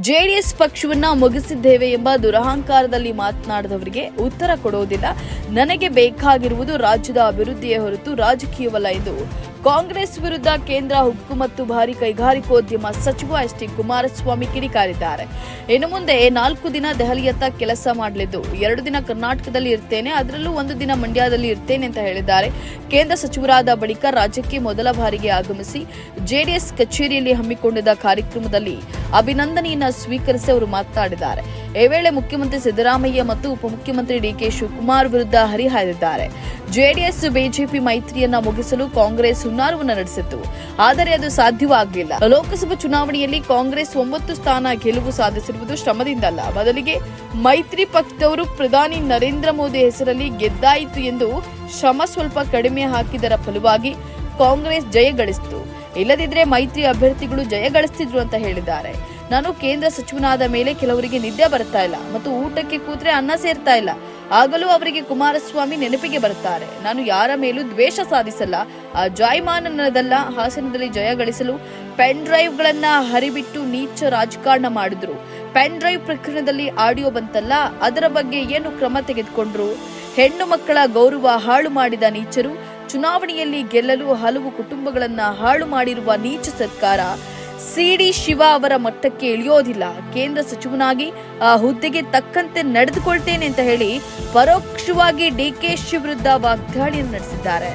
JDS ಪಕ್ಷವನ್ನ ಮುಗಿಸಿದ್ದೇವೆ ಎಂಬ ದುರಹಂಕಾರದಲ್ಲಿ ಮಾತನಾಡಿದವರಿಗೆ ಉತ್ತರ ಕೊಡುವುದಿಲ್ಲ. ನನಗೆ ಬೇಕಾಗಿರುವುದು ರಾಜ್ಯದ ಅಭಿವೃದ್ಧಿಯೇ ಹೊರತು ರಾಜಕೀಯವಲ್ಲ ಎಂದು ಕಾಂಗ್ರೆಸ್ ವಿರುದ್ಧ ಕೇಂದ್ರ ಉಕ್ಕು ಮತ್ತು ಭಾರಿ ಕೈಗಾರಿಕೋದ್ಯಮ ಸಚಿವ ಎಸ್ ಟಿ ಕುಮಾರಸ್ವಾಮಿ ಕಿಡಿಕಾರಿದ್ದಾರೆ. ಇನ್ನು ಮುಂದೆ ನಾಲ್ಕು ದಿನ ದೆಹಲಿಯತ್ತ ಕೆಲಸ ಮಾಡಲಿದ್ದು, ಎರಡು ದಿನ ಕರ್ನಾಟಕದಲ್ಲಿ ಇರ್ತೇನೆ, ಅದರಲ್ಲೂ ಒಂದು ದಿನ ಮಂಡ್ಯದಲ್ಲಿ ಇರ್ತೇನೆ ಅಂತ ಹೇಳಿದ್ದಾರೆ. ಕೇಂದ್ರ ಸಚಿವರಾದ ಬಳಿಕ ರಾಜ್ಯಕ್ಕೆ ಮೊದಲ ಬಾರಿಗೆ ಆಗಮಿಸಿ ಜೆಡಿಎಸ್ ಕಚೇರಿಯಲ್ಲಿ ಹಮ್ಮಿಕೊಂಡಿದ್ದ ಕಾರ್ಯಕ್ರಮದಲ್ಲಿ ಅಭಿನಂದನೆಯನ್ನ ಸ್ವೀಕರಿಸಿ ಅವರು ಮಾತನಾಡಿದ್ದಾರೆ. ಈ ವೇಳೆ ಮುಖ್ಯಮಂತ್ರಿ ಸಿದ್ದರಾಮಯ್ಯ ಮತ್ತು ಉಪಮುಖ್ಯಮಂತ್ರಿ ಡಿಕೆ ಶಿವಕುಮಾರ್ ವಿರುದ್ಧ ಹರಿಹಾಯ್ದಿದ್ದಾರೆ. ಜೆಡಿಎಸ್, ಬಿಜೆಪಿ ಮೈತ್ರಿಯನ್ನ ಮುಗಿಸಲು ಕಾಂಗ್ರೆಸ್ ಹುನ್ನಾರವನ್ನು ನಡೆಸಿತ್ತು. ಆದರೆ ಅದು ಸಾಧ್ಯವಾಗಲಿಲ್ಲ. ಲೋಕಸಭಾ ಚುನಾವಣೆಯಲ್ಲಿ ಕಾಂಗ್ರೆಸ್ ಒಂಬತ್ತು ಸ್ಥಾನ ಗೆಲುವು ಸಾಧಿಸಿರುವುದು ಶ್ರಮದಿಂದಲ್ಲ. ಬದಲಿಗೆ ಮೈತ್ರಿ ಪಕ್ಷದವರು ಪ್ರಧಾನಿ ನರೇಂದ್ರ ಮೋದಿ ಹೆಸರಲ್ಲಿ ಗೆದ್ದಾಯಿತು ಎಂದು ಶ್ರಮ ಸ್ವಲ್ಪ ಕಡಿಮೆ ಹಾಕಿದರ ಫಲವಾಗಿ ಕಾಂಗ್ರೆಸ್ ಜಯ ಗಳಿಸಿತು. ಇಲ್ಲದಿದ್ರೆ ಮೈತ್ರಿ ಅಭ್ಯರ್ಥಿಗಳು ಜಯ ಗಳಿಸ್ತಿದ್ರು ಅಂತ ಹೇಳಿದ್ದಾರೆ. ನಾನು ಕೇಂದ್ರ ಸಚಿವನಾದ ಮೇಲೆ ಕೆಲವರಿಗೆ ನಿದ್ದೆ ಬರ್ತಾ ಇಲ್ಲ ಮತ್ತು ಊಟಕ್ಕೆ ಕೂತ್ರೆ ಅನ್ನ ಸೇರ್ತಾ ಇಲ್ಲ. ಆಗಲೂ ಅವರಿಗೆ ಕುಮಾರಸ್ವಾಮಿ ನೆನಪಿಗೆ ಬರ್ತಾರೆ. ನಾನು ಯಾರ ಮೇಲೂ ದ್ವೇಷ ಸಾಧಿಸಲ್ಲ. ಆ ಜಾಯ್ಮಾನನದಲ್ಲ ಹಾಸನದಲ್ಲಿ ಜಯ ಗಳಿಸಲು ಪೆನ್ ಡ್ರೈವ್ಗಳನ್ನ ಹರಿಬಿಟ್ಟು ನೀಚ ರಾಜಕಾರಣ ಮಾಡಿದ್ರು. ಪೆನ್ ಡ್ರೈವ್ ಪ್ರಕರಣದಲ್ಲಿ ಆಡಿಯೋ ಬಂತಲ್ಲ, ಅದರ ಬಗ್ಗೆ ಏನು ಕ್ರಮ ತೆಗೆದುಕೊಂಡ್ರು? ಹೆಣ್ಣು ಮಕ್ಕಳ ಗೌರವ ಹಾಳು ಮಾಡಿದ ನೀಚರು, ಚುನಾವಣೆಯಲ್ಲಿ ಗೆಲ್ಲಲು ಹಲವು ಕುಟುಂಬಗಳನ್ನ ಹಾಳು ಮಾಡಿರುವ ನೀಚ ಸರ್ಕಾರ ಸಿಡಿ ಶಿವ ಅವರ ಮಟ್ಟಕ್ಕೆ ಇಳಿಯೋದಿಲ್ಲ. ಕೇಂದ್ರ ಸಚಿವನಾಗಿ ಆ ಹುದ್ದೆಗೆ ತಕ್ಕಂತೆ ನಡೆದುಕೊಳ್ತೇನೆ ಅಂತ ಹೇಳಿ ಪರೋಕ್ಷವಾಗಿ ಡಿಕೆಶಿ ವಿರುದ್ಧ ವಾಗ್ದಾಳಿಯನ್ನು ನಡೆಸಿದ್ದಾರೆ.